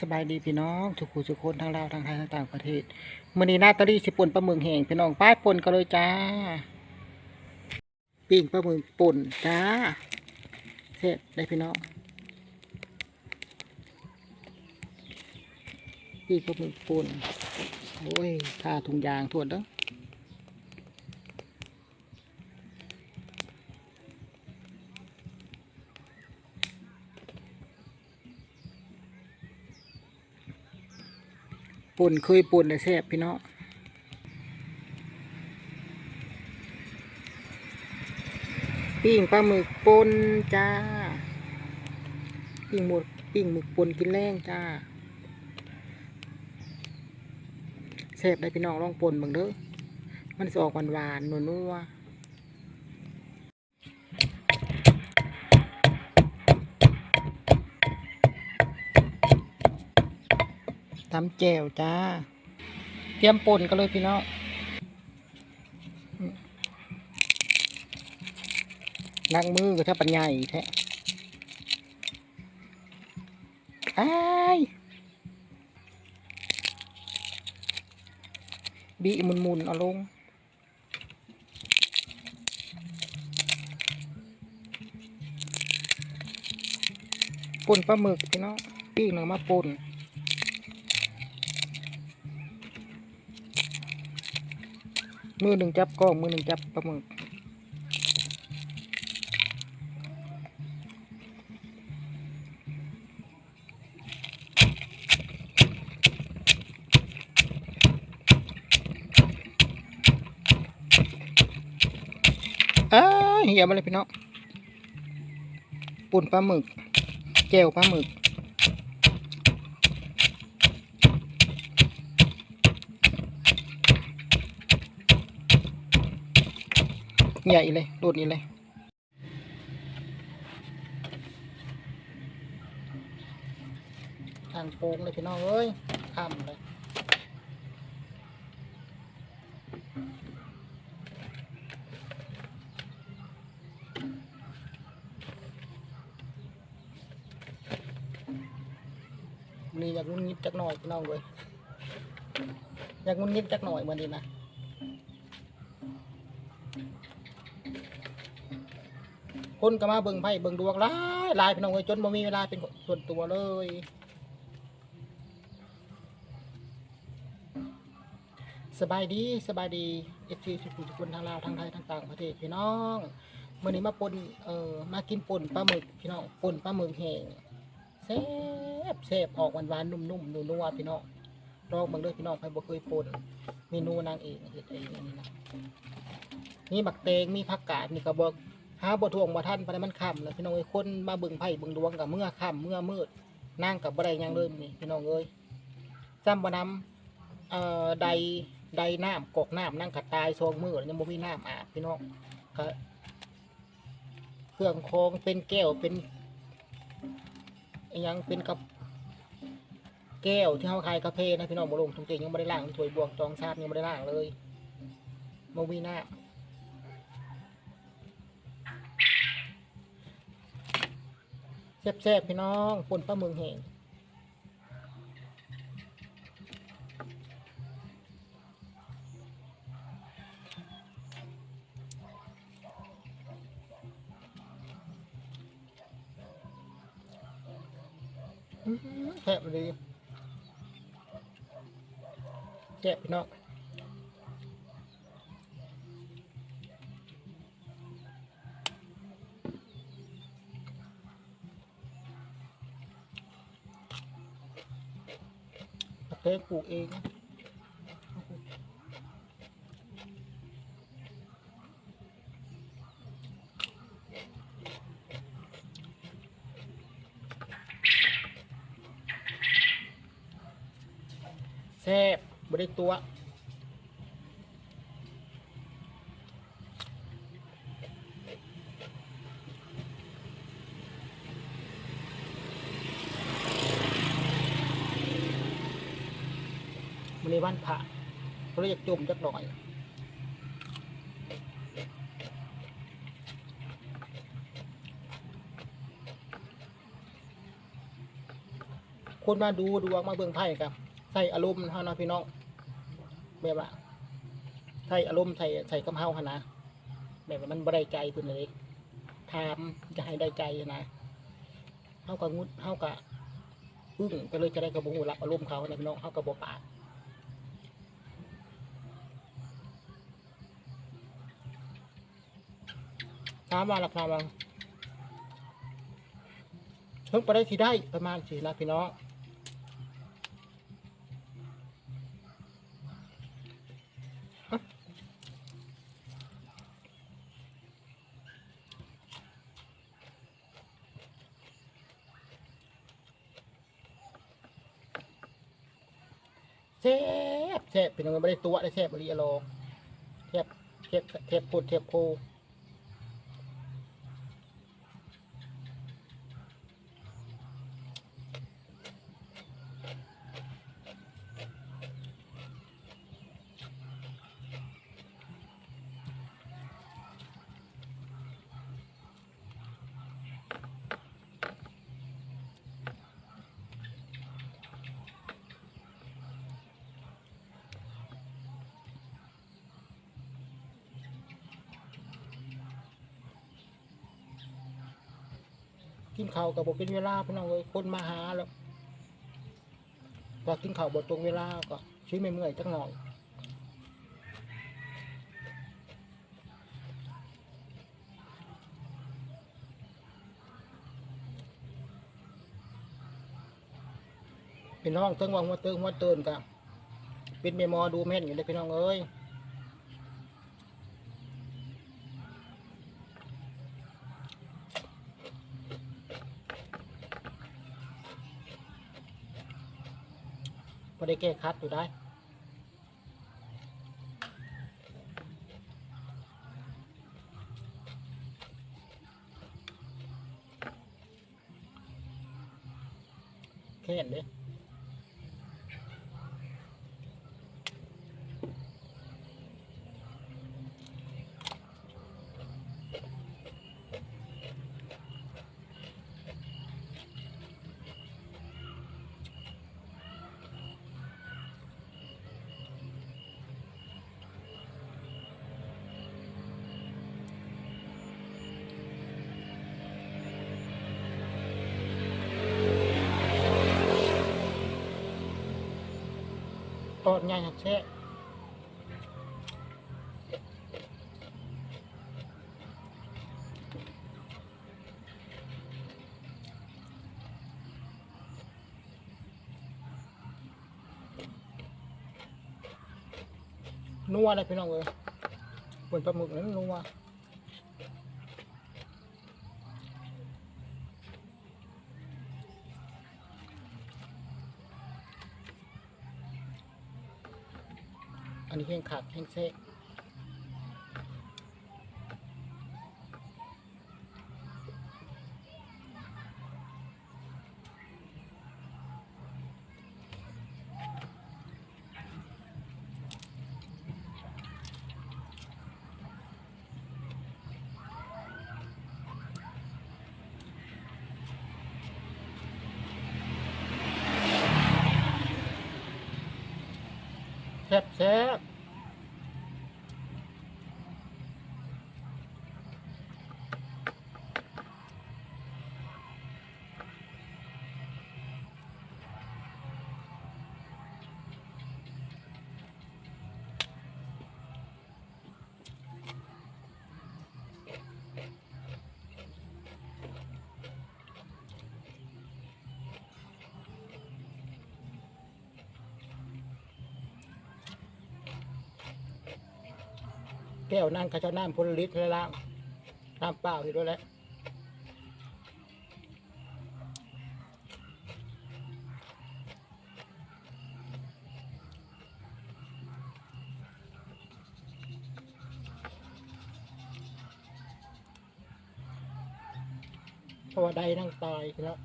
สบายดีพี่น้องทุกคู่ทุกคนทั้งลาวทั้งไทยทั้งต่างประเทศมือนี้นาตาลีสิป่นปลาหมึกแห้งพี่น้องป้ายป่นก็เลยจ้าปิ้งปลาหมึกป่นจ้าเสร็จได้พี่น้องปิ้งปลาหมึกป่นโอ้ยทาถุงยางทวนเด้อ ป่นเคยป่นแต่แซ่บพี่น้องปิ้งปลาหมึกป่นจ้าปิ้งหมดปิ้งหมึกป่นกินแรงจ้าแซ่บได้พี่น้องลองป่นบิ่งเด้อมันจะออกหวานหวานๆนัวๆ ตำแจ่วจ้า เตรียมป่นกันเลยพี่น้องล้างมือก็ถ้าปัญญาอีกแท้ไอ้บีมุนมุนเอาลงป่นปลาหมึกพี่น้องปิ้งหนึ่งมาป่น มือหนึ่งจับกล้องมือหนึ่งจับปลาหมึกอ้าเหี่ยมาเลยพี่น้องปุ่นปลาหมึกแก้วปลาหมึก ใหญ่เลยโดดนี้เลย ทางโป่งเลยพี่น้องเอ้ยข้ามเลยนี่อยากงุนงิดจักหน่อยพี่น้องเลยอยากงุนงิดจักหน่อยเหมือนนี้นะ คนก็มาเบิ่งไพ่เบิ่งดวงหลายหลายพี่น้องเอ้ยจนบ่มีเวลาเป็นส่วนตัวเลยสบายดีสบายดีเอฟซีทุกคนทุกคนทั้งลาวทั้งไทยทั้งต่างประเทศพี่น้องเมื้อนี้มาปนเอ่อมากินป่นปลาหมึกพี่น้องป่นปลาหมึกแห้งแซ่บแซ่บออกหวานๆนุ่มๆนัวๆพี่น้องลองบิ่งเด้อพี่น้องใครบ่เคยป่นเมนูนางเอกเฮ็ดเองนนี้นะมีบักเตงมีผักกาดนี่ก็บ่ หาบ่ทวงบ่ทันปานใดมันค่ำแล้วพี่น้องเอ้ยคนมาเบิ่งไพ่เบิ่งดวงกับเมื่อค่ำเมื่อมืดนั่งกับบ่ได้หยังเลยนี่พี่น้องเอ้ยซ้ำบ่นำเอ่อใดใดน้ำกอกน้ำนั่งกระตายซองมือยังบ่มีน้ำอาบพี่น้องก็เครื่องคองเป็นแก้วเป็นอิหยังเป็นกับแก้วที่เฮาขายกาแฟนะพี่น้องบ่ลงทุกทียังบ่ได้ล้างถ้วยบวงจองชามยังบ่ได้ล้างเลยบ่มีน้ำ แซ่บๆพี่น้องปนปลาหมึกแห้งแซ่บเลยแซ่บพี่น้อง เตงปลูกเองแซ่บบริตัว วันพระเขาเลยอยากจุ่มจักหน่อยคนมาดูดวงมาเบิ่งไพ่กับใส่อารมณ์เฮานะพี่น้องแบบว่าใส่อารมณ์ใส่ใส่กับเฮาหั่นะแบบว่ามันบ่ได้ใจเพิ่นเลยถามจะให้ได้ใจนะเฮาก็งุดเฮาก็อึ้งก็เลยจะได้กระบ่ฮู้รับอารมณ์เขานะพี่น้องเฮาก็บ่ปากามว่าราคาว่าเพิ่งไปได้ที่ได้ประมาณสี่นพี่น้องแซ่บแซ่บเป็นยังไงไม่ได้ตัวได้แซ่บบริอโลแซ่บแซ่บแซ่บพูดแซ่บโพ กินข้าวกับบเป็นเวลาพี่น้องเลยคนมาหาแล้วพอกินข้าวบตรงเวลาก็ชี้ไม่เมื่อยจังหน่อยพี่น้องเติงวังหัวเติงหัวเตินกันเป็นเมมอดูแม่นอยู่เลยพี่น้องเอ้ย ได้แก้คัดอยู่ได้แค่นี้ ตอนง่ายหักแช่นัวเลยพี่น้องเอ้ยบนปลาหมึกนั้นนัว นนี้แห้งขาดแห้งเซ่แซ่บแซ่บ ก้วนั่นเขาจะน้ำพลลิตรแล้วล่ะน้ำเปล่าอยู่ด้วยแหล้วเพราะว่าใดนั่งตายแล้ว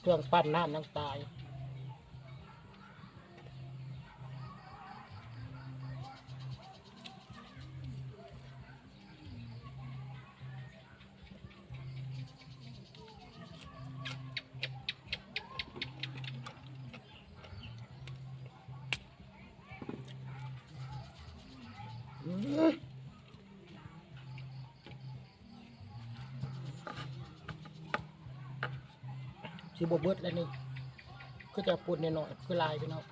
เครื่องปั้นน้ำนั่งตาย สิบเบิดแล้วนี่ก็จะปุ่นหน่อยๆคือลายพี่น้อง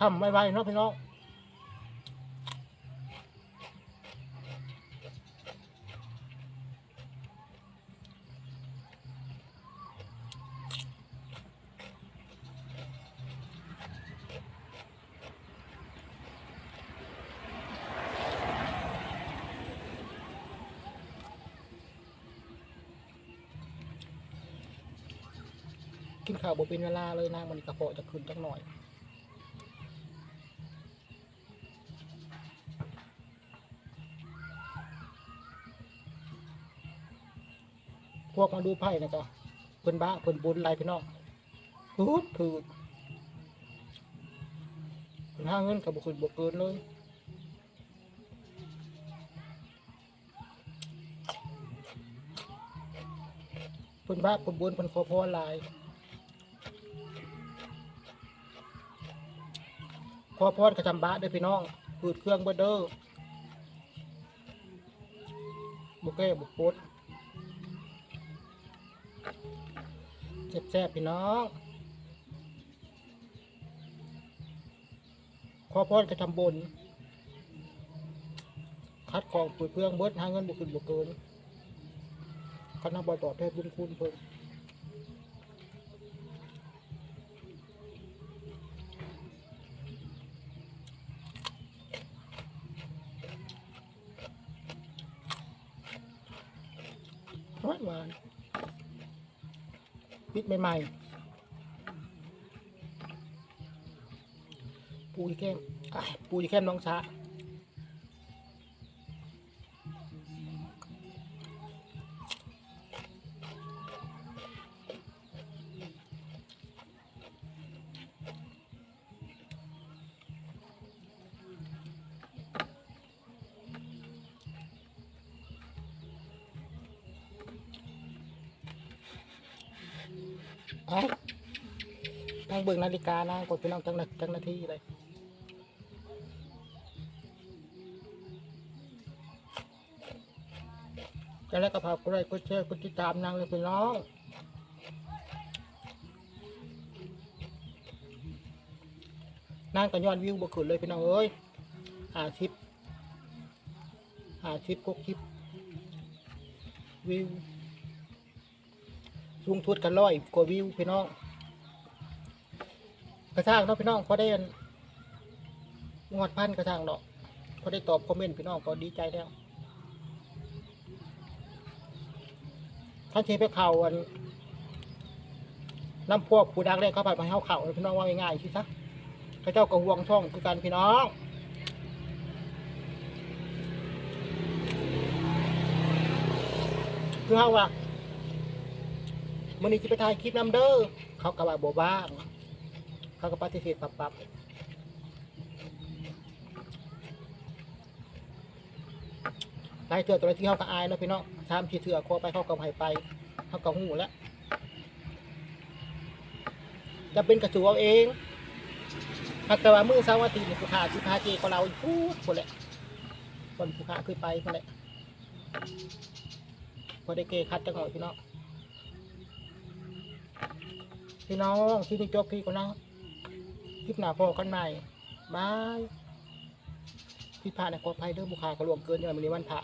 ทำไวๆเนาะพี่น้อง กินข้าวบ่เป็นเวลาเลยนางมันกระเพาะจะขึ้นจักหน่อยพวกมาดูไพ่นะจ๊ะเพิ่นบ้าเพิ่นบุญไรพี่น้องพูดพูดเพิ่นห้าเงินกับบุคคลบกเกินเลยเพิ่นบ้าเพิ่นบุญเพิ่นขอพรหลาย ขอพรกระจำบ้าเด้อพี่น้องพืดเครื่องเบดเด้อบุกแก้บุกปุ๊ดแซ่บๆพี่น้องขอพรกระทำบนคัดของปุ๋ยเพื่องเบิดหาเงินบุขึ้นบุกเกินคณะบอยต่อบแทนบุญคุณเพิ่ม ใหม่ๆปูยแก้มปูยแก้มน้องช้า เอานั่งเบิ่งนาฬิกานะกดไปน้องจังนาจังนาทีเลยจะแล้วก็พากกดไลค์กดแชร์กดติดตามนางเลยพี่น้องนางก็ยอดวิวบ่ขึ้นเลยพี่น้องเอ้ยหาชิปหาชิปกกชิปวิว ลุงทุดกันร้อยกว่าวิวพี่น้องกระช่างเนาะพี่น้องพอได้งวดพันกระช่างดอกพอได้ตอบคอมเมนต์พี่น้องก็ดีใจแล้วท่านเชฟไปเข่าอันน้ำพวกผู้ดังแรกเข้าไปมาให้เขาเข่าพี่น้องว่าง่ายๆสิซะข้าเจ้าก็ห่วงช่องคือกันพี่น้องคือเขาว่า มื่อนี้จะไปถ่ายคลิปนำเด้อเขาก็ว่าบ่บ้างเขาก็ปฏิเสธปับปับหลายเถื่อตัวที่เขาก็อายนะพี่น้องทำที่เถื่อคอไปเขาก็ให้ไปเขาก็หูแล้วจะเป็นกระสูเอาเองหากแต่ว่ามือสาร์อาทิตย์นี่ผู้ขาสิพาเจก็เราพูดคนแหละคนผู้ขาคือไปคนแหละพอได้เกคัดจังหน่อยพี่น้อง พี่น้องที่นี่จบพี่ก็นะคลิปหน้าพอกันใหม่บายพี่พาในขออภัยเด้อบุคคากระรวมเกินอย่างมีวันพระ